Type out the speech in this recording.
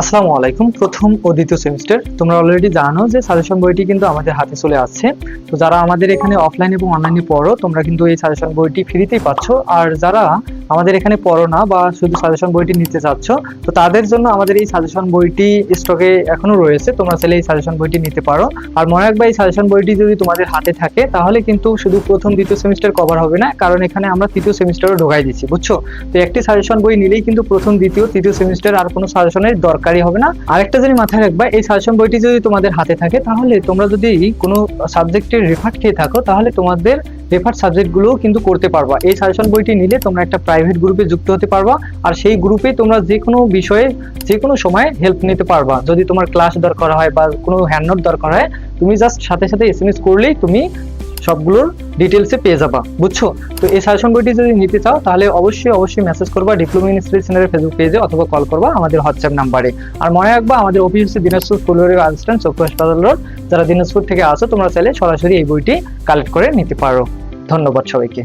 আসসালামু আলাইকুম। প্রথম ও দ্বিতীয় সেমিস্টার তোমরা অলরেডি জানো যে সাজেশন বইটি কিন্তু আমাদের হাতে চলে আসছে। তো যারা আমাদের এখানে অফলাইন এবং অনলাইনে পড়ো, তোমরা কিন্তু এই সাজেশন বইটি ফ্রিতেই পাচ্ছ। আর যারা আমাদের এখানে পড়ো না বা শুধু সাজেশন বইটি নিতে চাচ্ছ, তো তাদের জন্য আমাদের এই সাজেশন বইটি স্টকে এখনও রয়েছে, তোমরা চাইলে এই সাজেশন বইটি নিতে পারো। আর মনে রাখবে, এই সাজেশন বইটি যদি তোমাদের হাতে থাকে, তাহলে কিন্তু শুধু প্রথম, দ্বিতীয় সেমিস্টার কভার হবে না, কারণ এখানে আমরা তৃতীয় সেমিস্টারও ঢোকাই দিচ্ছি বুঝছ? তো একটি সাজেশন বই নিলেই কিন্তু প্রথম, দ্বিতীয়, তৃতীয় সেমিস্টার আর কোনো সাজেশনের দরকারই হবে না। আরেকটা জিনিস মাথায় রাখবা, এই সাজেশন বইটি যদি তোমাদের হাতে থাকে, তাহলে তোমরা যদি কোনো সাবজেক্টের রেফার খেয়ে থাকো, তাহলে তোমাদের রেফার সাবজেক্টগুলোও কিন্তু করতে পারবা। এই সাজেশন বইটি নিলে তোমরা একটা প্রাইভেট গ্রুপে যুক্ত হতে পারবা আর সেই গ্রুপে তোমরা যে কোনো বিষয়ে যে কোনো সময় হেল্প নিতে পারবা। যদি তোমার ক্লাস দরকার হয় বা কোনো হ্যান্ডনোট দরকার হয়, তুমি জাস্ট সাথে সাথে এস করলেই তুমি সবগুলোর ডিটেলসে পেয়ে যাবা, বুঝছ? তো এই সাজেশন বইটি যদি নিতে চাও, তাহলে অবশ্যই অবশ্যই মেসেজ করবা ডিপ্লোমা ইন স্টাডি সেন্টারের ফেসবুক পেজে অথবা কল করবা আমাদের হোয়াটসঅ্যাপ নাম্বারে আর মনে রাখবা, আমাদের অফিস দিনাজপুর ফুলবাড়ি আনস্ট্যান্ড চক্র হাসপাতাল রোড যারা দিনাজপুর থেকে আসো, তোমরা চাইলে সরাসরি এই বইটি কালেক্ট করে নিতে পারো। ধন্যবাদ সবাইকে।